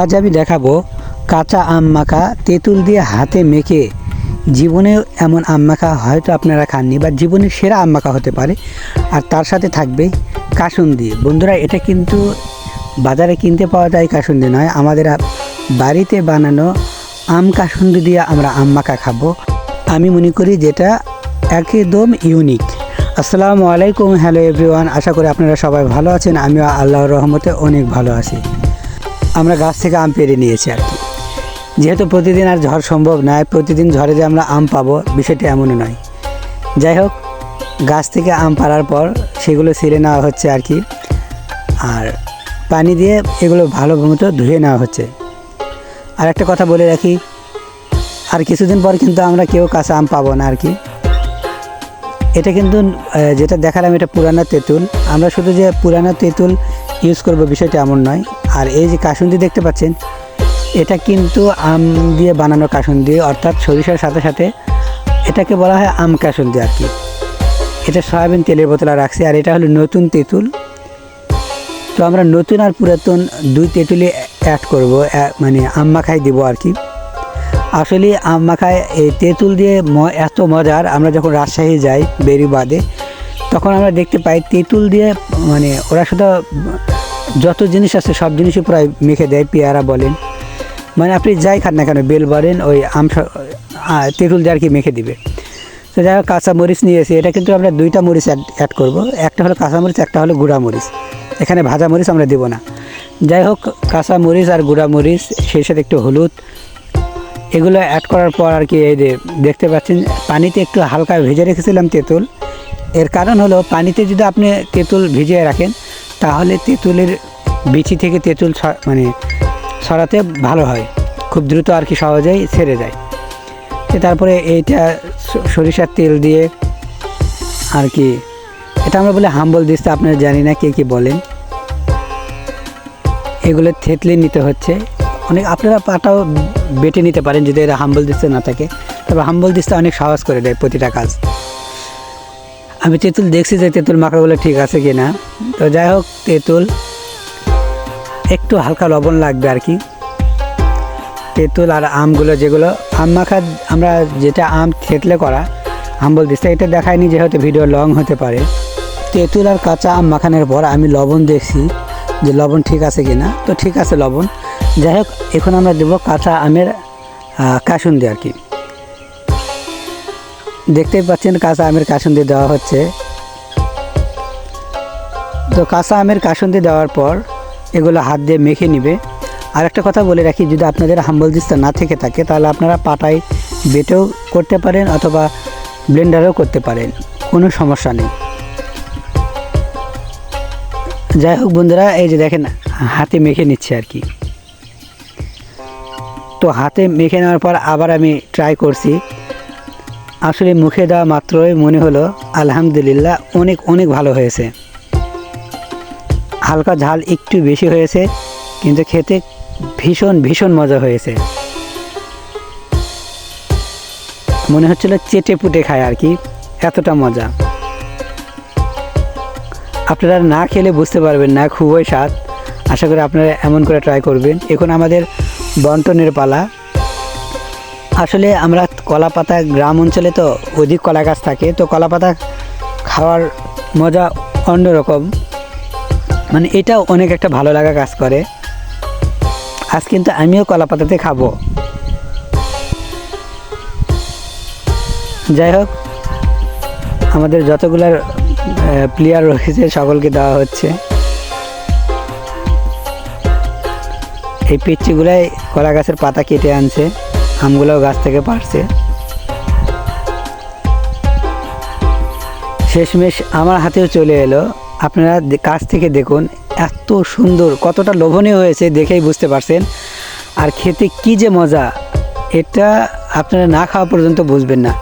আজ আমি দেখাবো কাঁচা আম মাখা তেঁতুল দিয়ে হাতে মেখে। জীবনে এমন আম মাখা হয়তো আপনারা খাননি বা জীবনের সেরা আম মাখা হতে পারে। আর তার সাথে থাকবে কাসুন্দি। বন্ধুরা, এটা কিন্তু বাজারে কিনতে পাওয়া যায় কাসুন্দি নয়। আমাদের বাড়িতে বানানো আম কাসুন্দি দিয়ে আমরা আম মাখা খাব। আমি মনে করি যেটা একদম ইউনিক। আসসালামু আলাইকুম, হ্যালো এভরিওয়ান। আশা করি আপনারা সবাই ভালো আছেন। আমিও আল্লাহর রহমতে অনেক ভালো আছি। আমরা গাছ থেকে আম পেরে নিয়েছি আর কি। যেহেতু প্রতিদিন আর ঝড় সম্ভব নয়, প্রতিদিন ঝড়ে যে আমরা আম পাবো, বিষয়টি এমনও নয়। যাই হোক, গাছ থেকে আম পাড়ার পর সেগুলো ছিঁড়ে নেওয়া হচ্ছে আর কি। আর পানি দিয়ে এগুলো ভালো মতো ধুয়ে নেওয়া হচ্ছে। আর একটা কথা বলে রাখি, আর কিছুদিন পর কিন্তু আমরা কেউ কাঁচা আম পাবো না আর কি। এটা কিন্তু যেটা দেখালাম এটা পুরানা তেঁতুল। আমরা শুধু যে পুরানা তেঁতুল ইউজ করব বিষয়টা এমন নয় আর এই যে কাসুন্দি দেখতে পাচ্ছেন, এটা কিন্তু আম দিয়ে বানানো কাসুন্দি, অর্থাৎ সরিষার সাথে সাথে এটাকে বলা হয় আম কাসুন্দি আর কি। এটা সয়াবিন তেলের বোতলা রাখছি, আর এটা হলো নতুন তেঁতুল। তো আমরা নতুন আর পুরাতন দুই তেঁতুলি অ্যাড করব মানে আম মাখাই দিব আর কি। আসলে আম মাখায় এই তেঁতুল দিয়ে ম- এত মজার, আমরা যখন রাজশাহী যাই বেরিবাদে তখন আমরা দেখতে পাই তেঁতুল দিয়ে মানে ওরা শুধু যত জিনিস আছে, সব জিনিসই প্রায় মেখে দেয়, পেয়ারা বলেন। মানে আপনি যাই খান না কেন, বেল বলেন, ওই আম তেঁতুল দিয়ে আর কি মেখে দিবে। তো যাই হোক, কাঁচা মরিচ নিয়েছি এটা কিন্তু আমরা দুইটা মরিচ অ্যাড অ্যাড করব। একটা হলো কাঁচা মরিচ, একটা হলো গুঁড়া মরিচ। এখানে ভাজা মরিচ আমরা দেবো না। যাই হোক, কাঁচা মরিচ আর গুঁড়া মরিচ, সেই সাথে একটু হলুদ, এগুলো অ্যাড করার পর আর কি এই যে দেখতে পাচ্ছেন, পানিতে একটু হালকা ভেজে রেখেছিলাম তেঁতুল। এর কারণ হলো, পানিতে যদি আপনি তেঁতুল ভিজিয়ে রাখেন তাহলে তেঁতুলের বিচি থেকে তেঁতুল মানে ছড়াতে ভালো হয়। খুব দ্রুত আর কি সহজেই ছেড়ে যায় তারপরে এইটা সরিষার তেল দিয়ে আর কি। এটা আমরা বলে হাম্বল দিচ্ছে আপনারা জানি না কে কী বলেন। এগুলো থেতলে নিতে হচ্ছে। অনেক, আপনারা পাটাও বেটে নিতে পারেন যদি এরা হাম্বল দিস্তে না থাকে। তবে হাম্বল দিস্তে অনেক সহজ করে দেয় প্রতিটা কাজ। আমি তেঁতুল দেখছি যে তেঁতুল মাখাগুলো ঠিক আছে কি না। তো যাই হোক, তেঁতুল একটু হালকা লবণ লাগবে আর কি। তেঁতুল আর আমগুলো যেগুলো, আম মাখা, আমরা যেটা আম থেতলে করা হাম্বল দিস্তে এটা দেখায়নি যেহেতু ভিডিও লং হতে পারে। তেঁতুল আর কাঁচা আম মাখানোর পর আমি লবণ দেখছি যে লবণ ঠিক আছে কি না। তো ঠিক আছে লবণ। যাই হোক, এখন আমরা দেবো কাঁচা আমের কাসুন্দি আর কি। দেখতেই পাচ্ছেন কাঁচা আমের কাসুন্দি দেওয়া হচ্ছে। তো কাঁচা আমের কাসুন্দি দেওয়ার পর এগুলো হাত দিয়ে মেখে নিবে। আর একটা কথা বলে রাখি, যদি আপনাদের হাম্বল দিস্তা না থেকে থাকে, তাহলে আপনারা পাটায় বেটেও করতে পারেন অথবা ব্লেন্ডারেও করতে পারেন, কোনো সমস্যা নেই। যাই হোক বন্ধুরা, এই যে দেখেন, হাতে মেখে নিচ্ছে আর কি। তো হাতে মেখে নেওয়ার পর আবার আমি ট্রাই করছি। আসলে মুখে দেওয়া মাত্রই মনে হলো, আলহামদুলিল্লাহ অনেক অনেক ভালো হয়েছে। হালকা ঝাল একটু বেশি হয়েছে, কিন্তু খেতে ভীষণ ভীষণ মজা হয়েছে। মনে হচ্ছিল চেটে পুটে খায় আর কি, এতটা মজা। আপনারা না খেলে বুঝতে পারবেন না, খুবই স্বাদ। আশা করি আপনারা এমন করে ট্রাই করবেন। এখন আমাদের বন্টনের পালা। আসলে আমরা কলা পাতা গ্রাম অঞ্চলে তো অধিক কলা গাছ থাকে, তো কলা পাতা খাওয়ার মজা অন্যরকম। মানে এটাও অনেক একটা ভালো লাগা কাজ করে। আজ কিন্তু আমিও কলা পাতাতে খাব। যাই হোক, আমাদের যতগুলার প্লেয়ার রয়েছে সকলকে দেওয়া হচ্ছে। এই পিচ্ছিগুলাই কলা গাছের পাতা কেটে আনছে। আমগুলোও গাছ থেকে পারছে। শেষমেশ আমার হাতেও চলে এলো। আপনারা কাছ থেকে দেখুন, এত সুন্দর, কতটা লোভনীয় হয়েছে দেখেই বুঝতে পারছেন। আর খেতে কি যে মজা, এটা আপনারা না খাওয়া পর্যন্ত বুঝবেন না।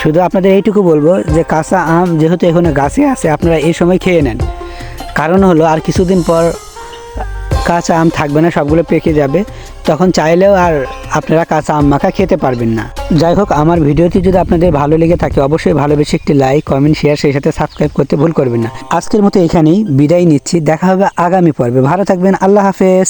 শুধু আপনাদের এইটুকু বলব যে কাঁচা আম যেহেতু এখানে গাছে আছে, আপনারা এই সময় খেয়ে নেন। কারণ হলো, আর কিছুদিন পর কাঁচা আম থাকবে না, সবগুলো পেকে যাবে। তখন চাইলেও আর আপনারা কাঁচা আম মাখা খেতে পারবেন না। যাই হোক, আমার ভিডিওটি যদি আপনাদের ভালো লেগে থাকে, অবশ্যই ভালোবেসে একটি লাইক, কমেন্ট, শেয়ার, সেই সাথে সাবস্ক্রাইব করতে ভুল করবেন না। আজকের মতো এখানেই বিদায় নিচ্ছি। দেখা হবে আগামী পর্বে। ভালো থাকবেন। আল্লাহ হাফেজ।